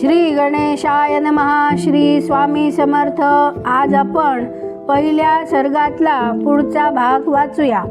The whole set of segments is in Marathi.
श्री गणेशाय नमः. श्री स्वामी समर्थ. आज आपण पहिल्या सर्गातला पुढचा भाग वाचूया.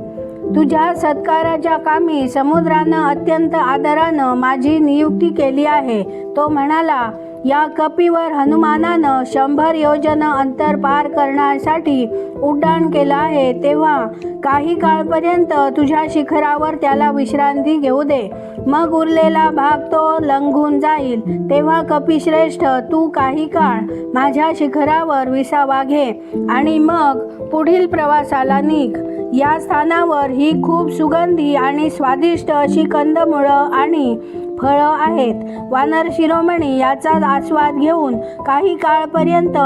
तुझ्या सत्काराच्या कामी समुद्रानं अत्यंत आदरानं माझी नियुक्ती केली आहे. तो म्हणाला या कपीवर हनुमानानं शंभर योजन अंतर पार करण्यासाठी उड्डाण केलं आहे. तेव्हा काही काळपर्यंत तुझ्या शिखरावर त्याला विश्रांती घेऊ दे. मग उरलेला भाग तो लंघून जाईल. तेव्हा कपिश्रेष्ठ तू काही काळ माझ्या शिखरावर विसावा घे आणि मग पुढील प्रवासाला निघ. या स्थानावर ही खूप सुगंधी आणि स्वादिष्ट अशी कंदमुळं आणि फळं आहेत. वानर शिरोमणी याचा आस्वाद घेऊन काही काळपर्यंत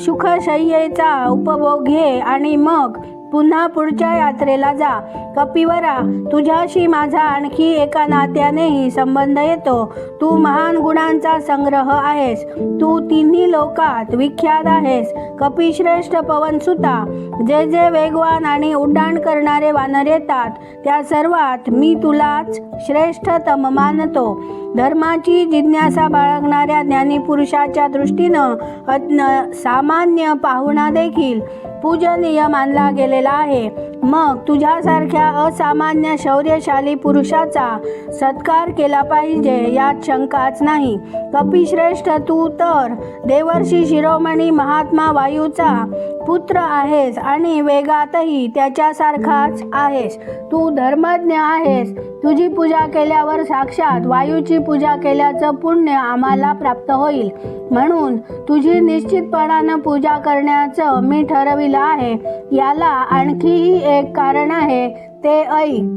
सुखशय्येचा उपभोग घे आणि मग पुन्हा पुढच्या यात्रेला जा. कपिवरा तुझ्याशी माझा आणखी एका नात्यानेही संबंध येतो. तू महान गुणांचा संग्रह आहेस. तू तिन्ही लोकात विख्यात आहेस. कपिश्रेष्ठ पवनसुता जे जे वेगवान आणि उड्डाण करणारे वानर येतात त्या सर्वात मी तुलाच श्रेष्ठतम मानतो. धर्माची जिज्ञासा बाळगणाऱ्या ज्ञानीपुरुषाच्या दृष्टीनं अज्ञ सामान्य पाहुणा देखील पूजनीय मानला गेलेला आहे. मग तुझ्यासारख्या असामान्य शौर्यशाली पुरुषाचा सत्कार केला पाहिजे यात शंकाच नाही. कपिश्रेष्ठ तू तर देवर्षी शिरोमणी महात्मा वायूचा पुत्र आहेस आणि वेगातही त्याच्यासारखाच आहेस. तू धर्मज्ञ आहेस. तुझी पूजा केल्यावर साक्षात वायूची पूजा केल्याचं पुण्य आम्हाला प्राप्त होईल. म्हणून तुझी निश्चितपणानं पूजा करण्याचं मी ठरविलं आहे. याला आणखीही एक कारण आहे. ते ऐक.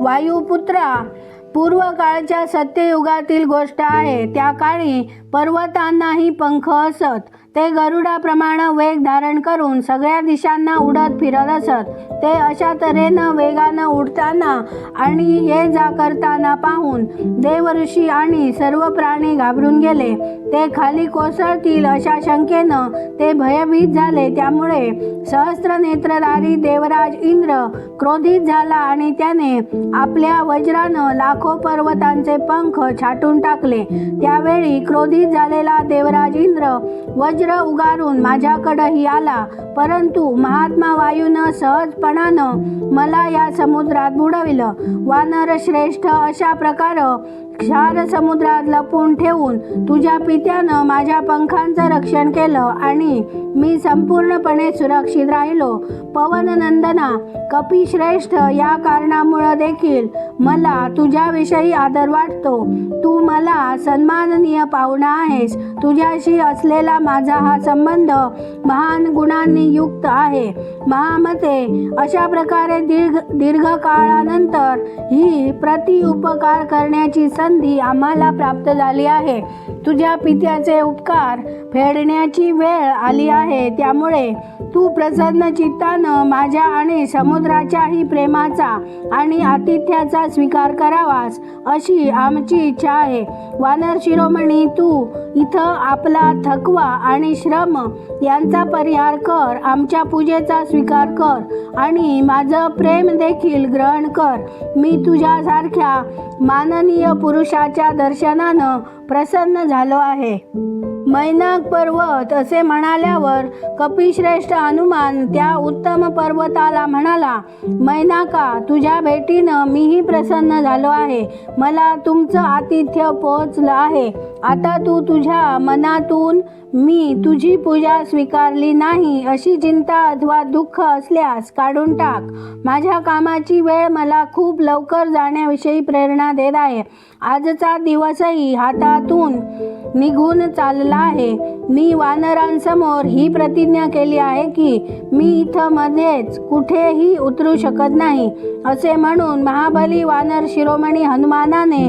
वायुपुत्रा पूर्व काळच्या सत्ययुगातील गोष्ट आहे. त्या काळी पर्वतांनाही पंख असत. ते गरुडाप्रमाणे वेग धारण करून सगळ्या दिशांना उडत फिरत असत. ते अशा तऱ्हेनं वेगानं उडताना आणि ये जा करताना पाहून देवऋषी आणि सर्व प्राणी घाबरून गेले. ते खाली कोसळतील अशा शंकेनं ते भयभीत झाले. त्यामुळे सहस्त्र नेत्रधारी देवराज इंद्र क्रोधित झाला आणि त्याने आपल्या वज्रानं लाखो पर्वतांचे पंख छाटून टाकले. त्यावेळी क्रोधित झालेला देवराज इंद्र वज्र उगारून माझ्याकडंही आला परंतु महात्मा वायूनं सहजपणानं मला या समुद्रात बुडविलं. वानर श्रेष्ठ अशा प्रकारं क्षार समुद्रात लपून ठेवून तुझ्या पित्यानं माझ्या पंखांचं रक्षण केलं आणि मी संपूर्णपणे सुरक्षित राहिलो. पवन नंदना कपिश्रेष्ठ या कारणामुळं देखील मला तुझ्याविषयी आदर वाटतो. तू मला सन्माननीय पाहुणा आहेस. तुझ्याशी असलेला माझा हा संबंध महान गुणांनी युक्त आहे. महामते अशा प्रकारे दीर्घ दीर्घकाळानंतर ही प्रतिउपकार करण्याची संधी आम्हाला प्राप्त झाली आहे. तुझ्या पित्याचे उपकार फेडण्याची वेळ आली आहे. त्यामुळे तू प्रसन्न चित्तानं माझ्या आणि समुद्राच्याही प्रेमाचा आणि आतिथ्याचा स्वीकार करावास अशी आमची इच्छा आहे. वानर शिरोमणी तू इथं आपला थकवा आणि श्रम यांचा परिहार कर आमच्या पूजेचा स्वीकार कर आणि माझं प्रेम देखील ग्रहण कर. मी तुझ्यासारख्या माननीय पुरुषाच्या दर्शनानं प्रसन्न झालो आहे. मैनाक पर्वत असे म्हणाल्यावर कपिश्रेष्ठ हनुमान त्या उत्तम पर्वताला म्हणाला मैनाका तुझ्या भेटीनं मीही प्रसन्न झालो आहे. मला तुमचं आतिथ्य पोहोचलं आहे. आता तू तुझ्या मनातून मी तुझी पूजा स्वीकारली नाही अशी चिंता अथवा दुःख असल्यास काढून टाक. माझ्या कामाची वेळ मला खूप लवकर जाण्याविषयी प्रेरणा देत आहे. आजचा दिवसही हातातून निघून चालला आहे मी वानरांसमोर ही प्रतिज्ञा केली आहे की मी इथं मध्येच कुठेही उतरू शकत नाही असे म्हणून महाबली वानर शिरोमणी हनुमानाने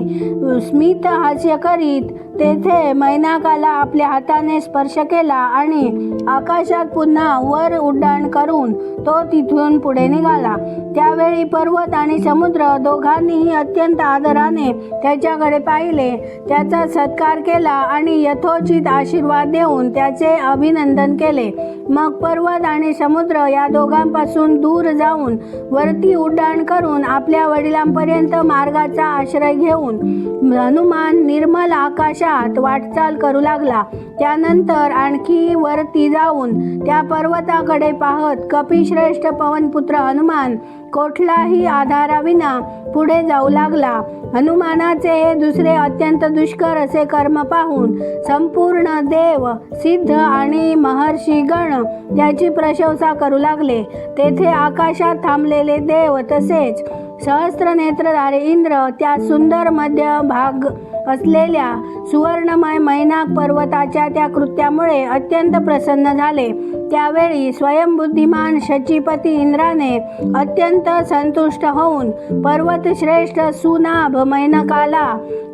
स्मित हास्य करीत तेथे मैनाकाला आपल्या हाताने स्पर्श केला आणि आकाशात पुन्हा वर उड्डाण करून तो तिथून पुढे निघाला. त्यावेळी पर्वत आणि समुद्र दोघांनीही अत्यंत आदराने त्याच्याकडे पाहिले. त्याचा सत्कार केला आणि यथोचित आशीर्वाद देऊन त्याचे अभिनंदन केले. मग पर्वत आणि समुद्र या दोघांपासून दूर जाऊन वरती उड्डाण करून आपल्या वडिलांपर्यंत मार्गाचा आश्रय घेऊन हनुमान निर्मल आकाशात वाटचाल करू लागला. त्यानंतर आणखी वरती जाऊन त्या पर्वताकडे पाहत कपिश्रेष्ठ पवनपुत्र हनुमान कोठलाही आधाराविना पुढे जाऊ लागला. हनुमानाचे हे दुसरे अत्यंत दुष्कर असे कर्म पाहून संपूर्ण देव सिद्ध आणि महर्षी गण त्याची प्रशंसा करू लागले. तेथे आकाशात थांबलेले देव तसेच सहस्त्र इंद्र त्या सुंदर मध्य भाग असलेल्या सुवर्णमय मैनाक पर्वताच्या त्या कृत्यामुळे अत्यंत प्रसन्न झाले. त्यावेळी स्वयंबुद्धिमान शचीपती इंद्राने अत्यंत संतुष्ट होऊन पर्वतश्रेष्ठ सुनाभ मैनकाला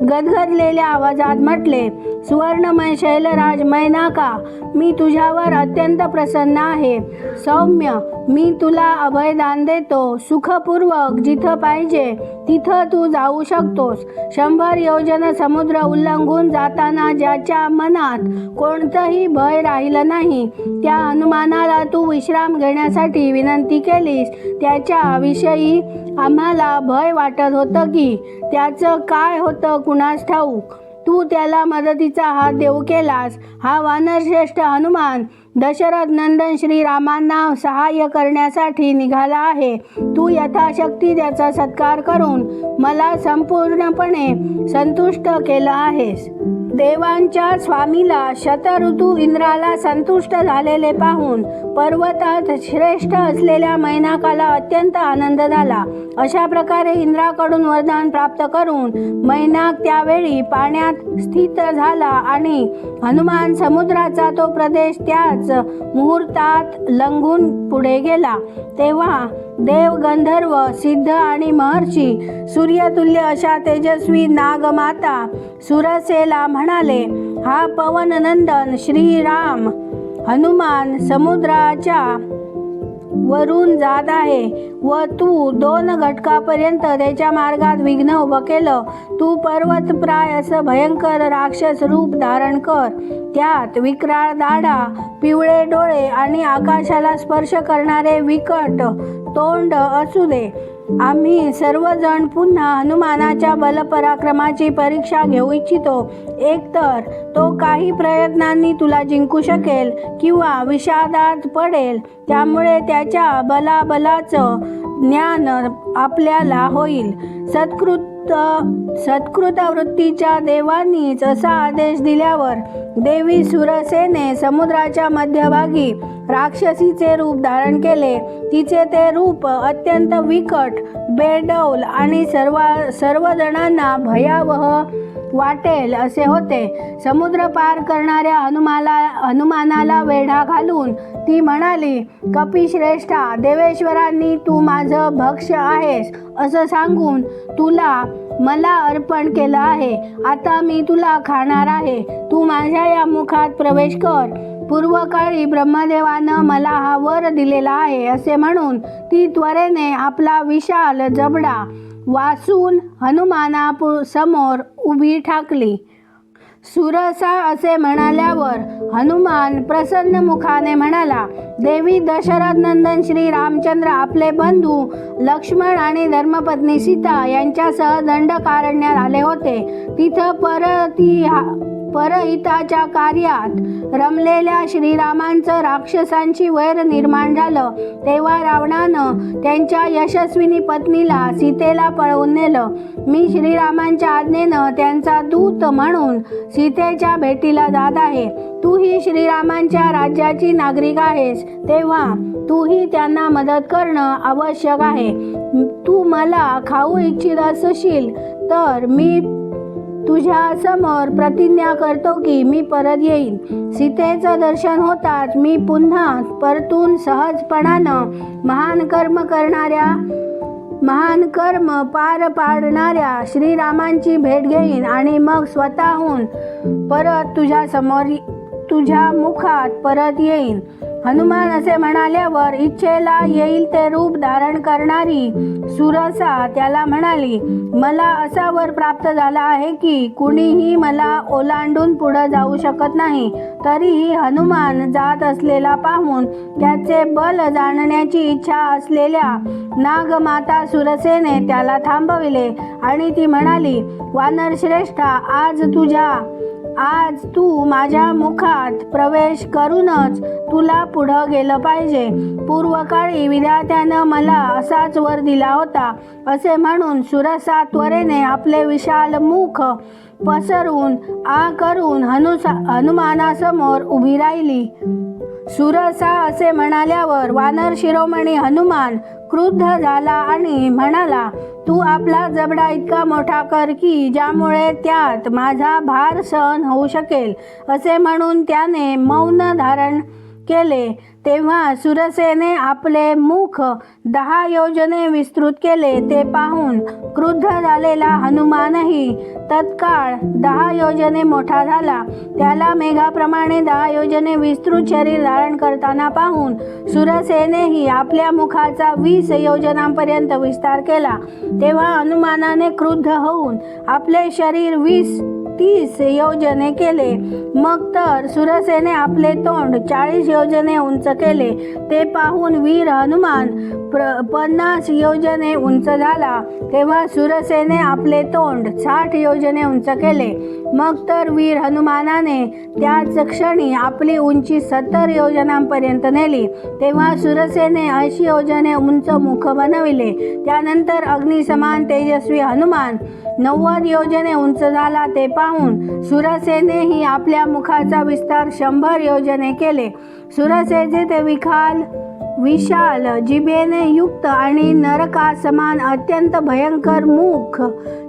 गदगदलेल्या आवाजात म्हटले सुवर्णमय शैलराज मैनाका मी तुझ्यावर अत्यंत प्रसन्न आहे. सौम्य मी तुला अभयदान देतो. सुखपूर्वक जिथं पाहिजे तिथं तू जाऊ शकतोस. शंभर योजन समुद्र उल्लंघून जाताना ज्याच्या मनात कोणतंही भय राहिलं नाही त्या हनुमानाला तू विश्राम घेण्यासाठी विनंती केलीस. त्याच्या विषयी आम्हाला भय वाटत होतं की त्याचं काय होतं कुणास ठाऊक? तू त्याला मदतीचा हात देऊ केलास. हा वानरश्रेष्ठ हनुमान. दशरथ नंदन श्रीरामांना सहाय्य करण्यासाठी निघाला आहे. तू यथाशक्ती त्याचा सत्कार करून मला संपूर्णपणे संतुष्ट केलं आहेस. देवांच्या स्वामीला शतऋतू इंद्राला संतुष्ट झालेले पाहून पर्वतात श्रेष्ठ असलेल्या मैनाकाला अत्यंत आनंद झाला. अशा प्रकारे इंद्राकडून वरदान प्राप्त करून मैनाक त्यावेळी पाण्यात स्थित झाला आणि हनुमान समुद्राचा तो प्रदेश त्याच मुहूर्तात लंघून पुढे गेला. तेव्हा देव गंधर्व सिद्ध आणि महर्षी सूर्यतुल्य अशा तेजस्वी नागमाता सुरसेला म्हणाले हा पवननंदन श्रीराम हनुमान समुद्राच्या वरून जात आहे. व तू दोन घटकापर्यंत त्याच्या मार्गात विघ्न उभं केलं. तू पर्वतप्राय असं भयंकर राक्षस रूप धारण कर. त्यात विक्राळ दाढा पिवळे डोळे आणि आकाशाला स्पर्श करणारे विकट तोंड असू दे. आम्ही सर्वजण पुन्हा हनुमानाच्या बलपराक्रमाची परीक्षा घेऊ इच्छितो. एकतर तो काही प्रयत्नांनी तुला जिंकू शकेल किंवा विषादात पडेल. त्यामुळे त्याच्या बलाबलाचं ज्ञान आपल्याला होईल. सत्कृत सत्कृत वृत्तीच्या देवांनीच असा आदेश दिल्यावर देवी सुरसेने समुद्राच्या मध्यभागी राक्षसीचे रूप धारण केले. तिचे ते रूप अत्यंत विकट बेडौल आणि सर्व सर्वजणांना भयावह वाटेल असे होते. समुद्र पार करणाऱ्या हनुमाला हनुमानाला वेढा घालून ती म्हणाली कपिश्रेष्ठा देवेश्वरांनी तू माझं भक्ष आहेस असं सांगून तुला मला अर्पण केलं आहे. आता मी तुला खाणार आहे. तू माझ्या या मुखात प्रवेश कर. पूर्वकाळी ब्रह्मदेवानं मला हा वर दिलेला आहे असे म्हणून ती त्वरेने आपला विशाल जबडा वासून हनुमाना समोर उभी ठाकली. सुरसा असे म्हणाल्यावर हनुमान प्रसन्न मुखाने म्हणाला देवी दशरथ नंदन श्री रामचंद्र आपले बंधू लक्ष्मण आणि धर्मपत्नी सीता यांच्यासह दंडकारण्यात आले होते. तिथं परती परहिताच्या कार्यात रमलेल्या श्रीरामांचं राक्षसांची वैर निर्माण झालं. तेव्हा रावणानं त्यांच्या यशस्विनी पत्नीला सीतेला पळवून नेलं. मी श्रीरामांच्या आज्ञेनं त्यांचा दूत म्हणून सीतेच्या भेटीला जात आहे. तूही श्रीरामांच्या राज्याची नागरिक आहेस तेव्हा तूही त्यांना मदत करणं आवश्यक आहे. तू मला खाऊ इच्छित असशील तर मी तुझ्या समोर प्रतिज्ञा करतो की मी परत येईन. सीतेचं दर्शन होताच मी पुन्हा परतून सहजपणानं महान कर्म करणाऱ्या महान कर्म पार पाडणाऱ्या श्रीरामांची भेट घेईन आणि मग स्वतःहून परत तुझ्या समोर तुझ्या मुखात परत येईन. हनुमान असे म्हणाल्यावर इच्छेला येईल ते रूप धारण करणारी सुरसा त्याला म्हणाली मला असा वर प्राप्त झाला आहे की कुणीही मला ओलांडून पुढे जाऊ शकत नाही. तरीही हनुमान जात असलेला पाहून त्याचे बल जाणण्याची इच्छा असलेल्या नागमाता सुरसेने त्याला थांबविले आणि ती म्हणाली वानर श्रेष्ठा आज तुझ्या आज तू माझ्या मुखात प्रवेश करूनच तुला पुढं गेलं पाहिजे. पूर्वकाळी विधात्यानं मला असाच वर दिला होता. असे म्हणून सुरसा त्वरेने आपले विशाल मुख पसरून आ करून हनुसा हनुमानासमोर उभी राहिली. सुरसा असे म्हणाल्यावर वानर शिरोमणी हनुमान क्रुद्ध झाला आणि म्हणाला तू आपला जबडा इतका मोठा कर की ज्यामुळे त्यात माझा भार सहन होऊ शकेल असे म्हणून त्याने मौन धारण केले तेव्हा सुरसेने आपले मुख दहा योजने विस्तृत केले. ते पाहून क्रुद्ध झालेला हनुमानही तत्काळ दहा योजने मोठा झाला. त्याला मेघाप्रमाणे दहा योजने विस्तृत शरीर धारण करताना पाहून सुरसेनेही आपल्या मुखाचा वीस योजनांपर्यंत विस्तार केला. तेव्हा हनुमानाने क्रुद्ध होऊन आपले शरीर वीस तीस योजने केले. मग तर सुरसेने आपले तोंड चाळीस योजने उंच केले. ते पाहून वीर हनुमान प्र पन्नास योजने उंच झाला. तेव्हा सुरसेने आपले तोंड साठ योजने उंच केले. मग तर वीर हनुमानाने त्याच क्षणी आपली उंची सत्तर योजनांपर्यंत नेली. तेव्हा सुरसेने ऐंशी योजने उंच मुख बनविले. त्यानंतर अग्निसमान तेजस्वी हनुमान नव्वद योजने उंच झाला. ते पा पाहून सुरसेनेही आपल्या मुखाचा विस्तार शंभर योजने केले. सुरसेचे ते विखाल विशाल जिभेने युक्त आणि नरका समान अत्यंत भयंकर मुख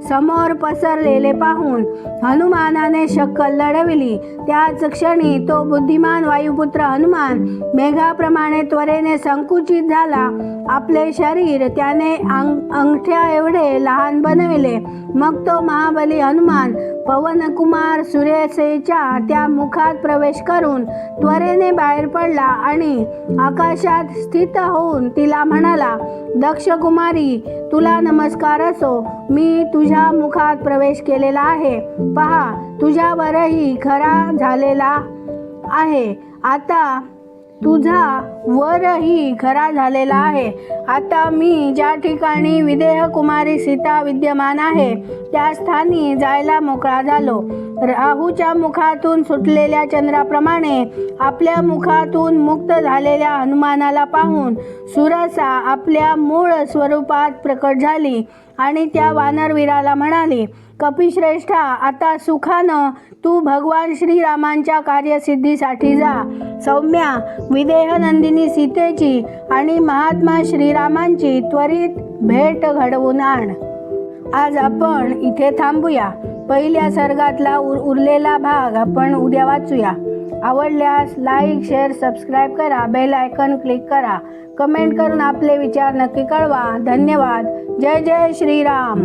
समोर पसरलेले पाहून हनुमानाने शक्कल लढविली. त्याच क्षणी तो बुद्धिमान वायुपुत्र हनुमान मेघाप्रमाणे त्वरेने संकुचित झाला. आपले शरीर त्याने अंग अंगठ्या एवढे लहान बनविले. मग तो महाबली हनुमान पवनकुमार सुरेशेच्या त्या मुखात प्रवेश करून त्वरेने बाहेर पडला आणि आकाशात स्थित होऊन तिला म्हणाला दक्ष कुमारी तुला नमस्कार असो. मी तुझ्या मुखात प्रवेश केलेला आहे. पहा तुझ्यावरही खरा झालेला आहे. आता तुझा वरही खरा झालेला आहे. आता मी ज्या ठिकाणी विदेह कुमारी सीता विद्यमान आहे त्या स्थानी जायला मोकळा झालो. राहूच्या मुखातून सुटलेल्या चंद्राप्रमाणे आपल्या मुखातून मुक्त झालेल्या हनुमानाला पाहून सुरसा आपल्या मूळ स्वरूपात प्रकट झाली आणि त्या वानरवीराला म्हणाली कपिश्रेष्ठा आता सुखानं तू भगवान श्रीरामांच्या कार्यसिद्धीसाठी जा. सौम्या विदेहनंदिनी सीतेची आणि महात्मा श्रीरामांची त्वरित भेट घडवून आण. आज आपण इथे थांबूया. पहिल्या सर्गातला उर उरलेला भाग आपण उद्या वाचूया. आवडल्यास लाईक शेअर सबस्क्राईब करा. बेल आयकन क्लिक करा. कमेंट करून आपले विचार नक्की कळवा. धन्यवाद. जय जय श्रीराम.